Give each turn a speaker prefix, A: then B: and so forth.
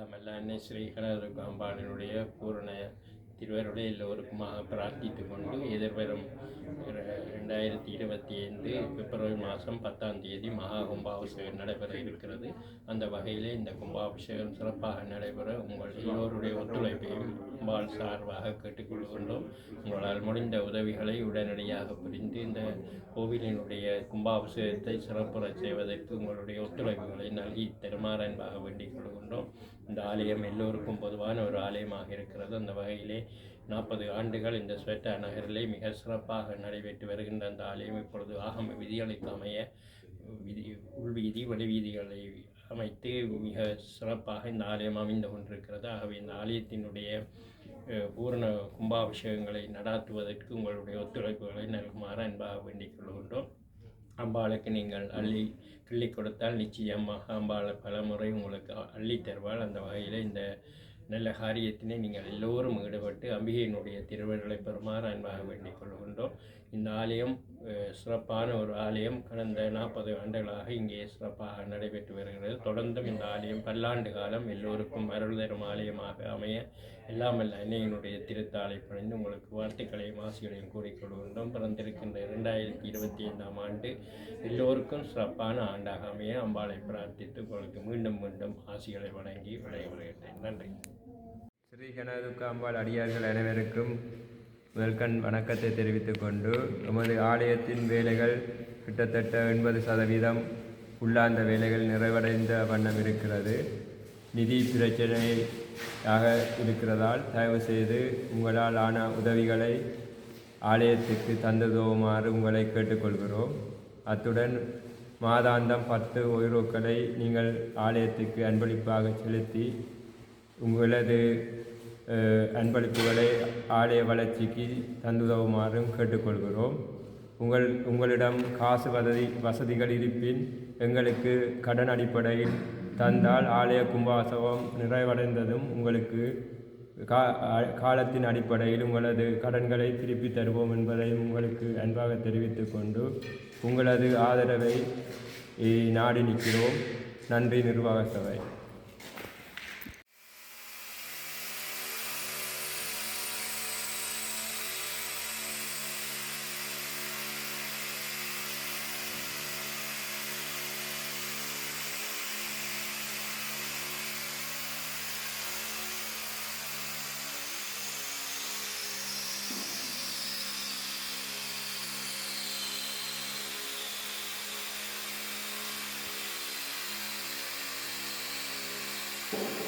A: எல்லாம் அல்ல அன்னை ஸ்ரீ பூரண திருவருடைய எல்லோருக்குமாக பிரார்த்தித்து கொண்டு எதிர்வரும் ரெண்டாயிரத்தி இருபத்தி ஐந்து பிப்ரவரி மாதம் பத்தாம் தேதி மகா கும்பாபிஷேகம் நடைபெற இருக்கிறது. அந்த வகையிலே இந்த கும்பாபிஷேகம் சிறப்பாக நடைபெற உங்கள் எல்லோருடைய ஒத்துழைப்பையும் அம்பாள் சார்பாக கேட்டுக்கொள்கின்றோம். உங்களால் முடிந்த உதவிகளை உடனடியாக புரிந்து இந்த கோவிலினுடைய கும்பாபிஷேகத்தை சிறப்புற செய்வதற்கு உங்களுடைய ஒத்துழைப்புகளை நல்கி தருமாறு என்பதாக வேண்டிக் கொள்கின்றோம். இந்த ஆலயம் எல்லோருக்கும் பொதுவான ஒரு ஆலயமாக இருக்கிறது. அந்த வகையிலே நாற்பது ஆண்டுகள் இந்த ஸ்வேட்டா நகரிலே மிக சிறப்பாக நடைபெற்று வருகின்ற அந்த ஆலயம் இப்பொழுது ஆகம விதிகளுக்கு அமைய விதி உள்வீதி வடிவீதிகளை அமைத்து மிக சிறப்பாக இந்த ஆலயம் அமைந்து கொண்டிருக்கிறது. ஆகவே இந்த ஆலயத்தினுடைய பூரண கும்பாபிஷேகங்களை நடாத்துவதற்கு உங்களுடைய ஒத்துழைப்புகளை நல்குமாறு அன்பாக வேண்டிக் கொள்கின்றோம். அம்பாளுக்கு நீங்கள் அள்ளி கிள்ளி கொடுத்தால் நிச்சயமாக அம்பாளை பலமுறை உங்களுக்கு அள்ளி தருவாள். அந்த வகையில் இந்த நல்ல காரியத்தினை நீங்கள் எல்லோரும் ஈடுபட்டு அம்பிகையினுடைய திருவருளை பெறுமாறு அன்பாக வேண்டிக் கொள்கின்றோம். இந்த ஆலயம் சிறப்பான ஒரு ஆலயம். கடந்த நாற்பது ஆண்டுகளாக இங்கே சிறப்பாக நடைபெற்று வருகிறது. தொடர்ந்தும் இந்த ஆலயம் பல்லாண்டு காலம் எல்லோருக்கும் அருள் தரும் ஆலயமாக அமைய எல்லாம் வல்ல அன்னையினுடைய திருத்தாலை பணிந்து உங்களுக்கு வாழ்த்துக்களையும் ஆசிகளையும் கூறிக்கொள்கின்றோம் பிறந்திருக்கின்ற இரண்டாயிரத்தி இருபத்தி ஐந்தாம் ஆண்டு எல்லோருக்கும் சிறப்பான ஆண்டாக அமைய அம்பாளை பிரார்த்தித்து உங்களுக்கு மீண்டும் மீண்டும் ஆசிகளை வழங்கி விடைபெறுகின்றேன். நன்றி.
B: ஸ்ரீ கனதுக்க அம்பாள் அடியார்கள் அனைவருக்கும் வெல்கன் வணக்கத்தை தெரிவித்துக் கொண்டு எமது ஆலயத்தின் வேலைகள் கிட்டத்தட்ட எண்பது சதவீதம் உள்ளார்ந்த வேலைகள் நிறைவடைந்த வண்ணம் இருக்கிறது. நிதி பிரச்சனையாக இருக்கிறதால் தயவு செய்து உங்களால் ஆன உதவிகளை ஆலயத்துக்கு தந்ததுமாறு உங்களை கேட்டுக்கொள்கிறோம். அத்துடன் மாதாந்தம் பத்து ஒய்ரோக்களை நீங்கள் ஆலயத்துக்கு அன்பளிப்பாக செலுத்தி உங்களது அன்பளிப்புகளை ஆலய வளர்ச்சிக்கு தந்துதவுமாறும் கேட்டுக்கொள்கிறோம். உங்கள் உங்களிடம் காசு வசதி வசதிகள் இருப்பின் எங்களுக்கு கடன் அடிப்படையில் தந்தால் ஆலய கும்பாசவம் நிறைவடைந்ததும் உங்களுக்கு கா காலத்தின் அடிப்படையில் உங்களது கடன்களை திருப்பி தருவோம் என்பதையும் உங்களுக்கு அன்பாக தெரிவித்துக் கொண்டு உங்களது ஆதரவை நாடி நிற்கிறோம். நன்றி நிர்வாக சபை.
C: Thank you.